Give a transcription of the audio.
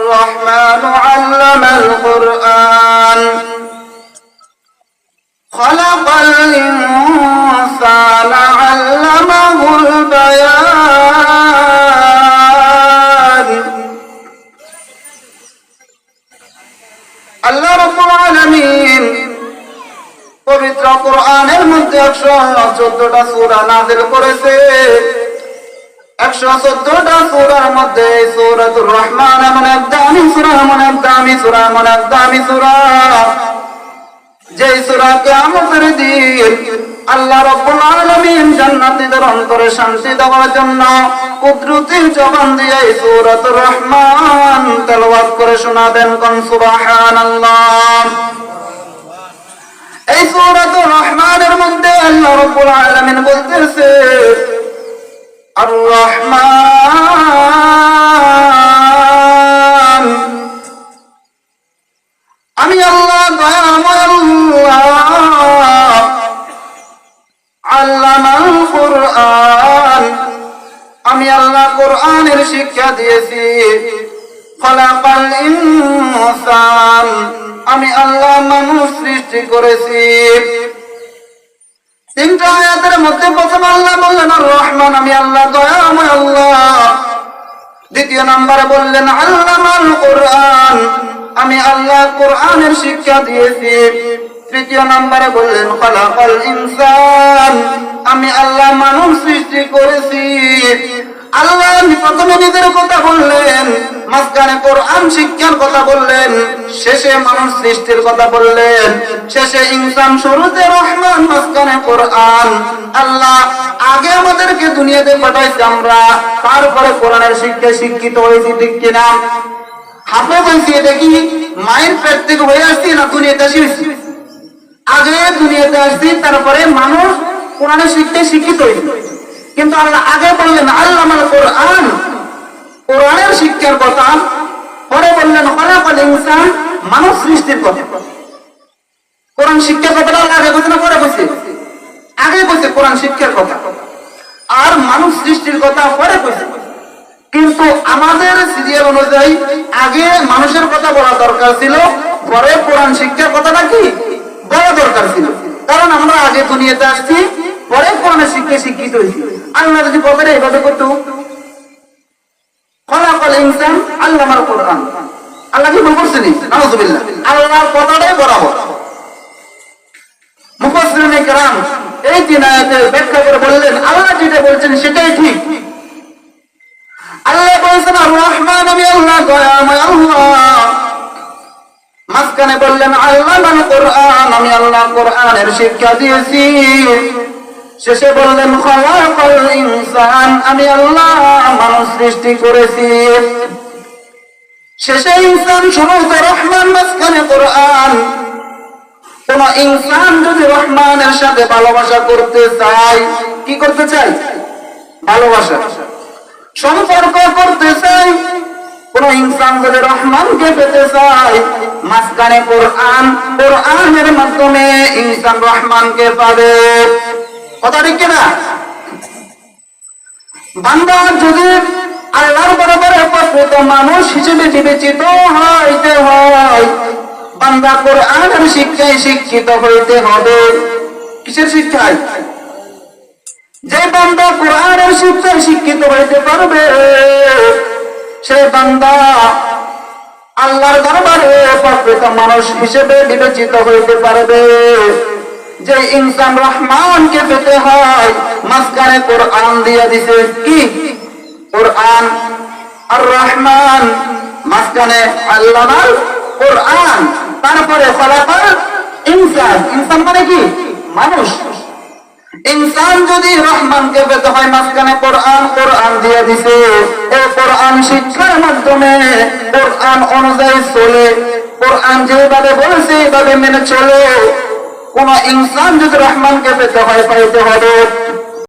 الرحمن علم القرآن خلق الإنسان علمه البيان আল্লাহ রব্বুল আলামিন পবিত্র কোরআনের মধ্যে একশো চোদ্দটা সূরা নাযিল করেছে অন্তরে শান্তি দেওয়ার জন্য কুদরতি জবান দিয়ে এই সূরাতুর রহমান তেলাওয়াত করে শোনাবেন কোন সুবহানাল্লাহ। এই সূরাতুর রহমানের মধ্যে আল্লাহ রাব্বুল আলামিন বলতেছে রহমান আমি আল্লাহ দয়াময় আমি আল্লাহ কোরআনের শিক্ষা দিয়েছি। খলাকাল ইনসান। আমি আল্লাহ মানুষ সৃষ্টি করেছি। মধ্যে প্রথম আল্লাহ বললেন রহমান আমি আল্লাহ, দয়াময় আল্লাহ। দ্বিতীয় নম্বরে বললেন, আল্লামাল কোরআন, আমি আল্লাহ কোরআনের শিক্ষা দিয়েছি। তৃতীয় নম্বরে বললেন, খলাকাল ইনসান, আমি আল্লাহ মানুষ সৃষ্টি করেছি। আল্লাহ প্রথমে নিজের কথা বললেন মাঝখানে কোরআন শিক্ষার কথা বললেন, শেষে মানুষ সৃষ্টির কথা বললেন, শেষে ইনসান শুরুতে রহমান, মাঝখানে কোরআন। আল্লাহ আগে আমাদেরকে দুনিয়াতে পাঠাইছে আমরা, তারপরে কোরআনের শিক্ষায় শিক্ষিত হয়েছি, ঠিক কিনা? হাফে বলছি দেখি মায়ের পেট থেকে হয়ে আসছি না দুনিয়াতে আসি আগে দুনিয়াতে আসছি, তারপরে মানুষ কোরআনের শিক্ষায় শিক্ষিত হয়েছে। কিন্তু আল্লাহ আগে বললেন, আল্লাহ আমার কোরআন কোরআনের শিক্ষার কথা, পরে বললেন হলাফল ইনসান মানুষ সৃষ্টির কথা। কোরআন শিক্ষার কথাটা আগে বলছে না পরে বলছে। আগে বলছে কোরআন শিক্ষার কথা। আর মানুষ সৃষ্টির কথা পরে বলছে। কিন্তু আমাদের সিরিয়াল অনুযায়ী আগে মানুষের কথা বলা দরকার ছিল, পরে কোরআন শিক্ষার কথাটা কি? বলা দরকার ছিল। কারণ আমরা আগে দুনিয়াতে আসছি, পরে কোরআনের শিক্ষা শিক্ষিত হয়েছি। আল্লাহ যদি কথাটা এইভাবে করতো ইনসান কোরআন। নাউজুবিল্লাহ। আল্লাহর কথাটাই বরাবর। এই তিন ব্যাখ্যা করে বললেন, আল্লাহ যেটা বলছেন সেটাই ঠিক। আল্লাহ বলছেন আর রহমান আমি আল্লাহ, দয়াময় আল্লাহ। মাঝখানে বললেন, আল্লাহ কোরআন, আমি আল্লাহ কোরআনের শিক্ষা দিয়েছি। শেষে বললেন, খলাকাল ইনসান, আমি আল্লাহ সৃষ্টি করেছি। শেষে ইনসান শুরুতে রহমান মাঝখানে কোরআন। কোন ইনসান যদি রহমানের সাথে ভালোবাসা করতে চায়, কি করতে চাই ভালোবাসা। সম্পর্ক করতে চাই কোন ইনসান যদি রহমানকে পেতে চায়, মাঝখানে কোরআন। কোরআনের মাধ্যমে ইনসান রহমানকে পাবে। কথা ঠিক কিনা? বান্দা যদি আল্লাহর বরাবর প্রকৃত মানুষ হিসেবে বিবেচিত হইতে হয়। বান্দা কোরআনের শিক্ষায় শিক্ষিত হইতে হবে। কিসের শিক্ষায়? যে বান্দা কোরআনের শিক্ষায় শিক্ষিত হইতে পারবে, সে বান্দা আল্লাহর দরবারে প্রকৃত মানুষ হিসেবে বিবেচিত হইতে পারবে। যে ইনসান রহমানকে পেতে হয়, মাঝখানে কোরআন দিয়ে দিছে। কি? কোরআন আর রহমান, মাঝখানে আল্লাহ কোরআন, তারপরে ফলাফল ইনসান। ইনসান মানে কি? মানুষ। ইনসান যদি রহমানকে পেতে হয়, মাঝখানে কোরআন কোরআন দিয়ে দিছে। এই কোরআন শিক্ষার মাধ্যমে কোরআন অনুযায়ী চলে। কোরআন যেভাবে বলেছে এইভাবে মেনে চলে। কোন ইনসান যদি রহমানকে পেতে হয়, পাইতে হবে।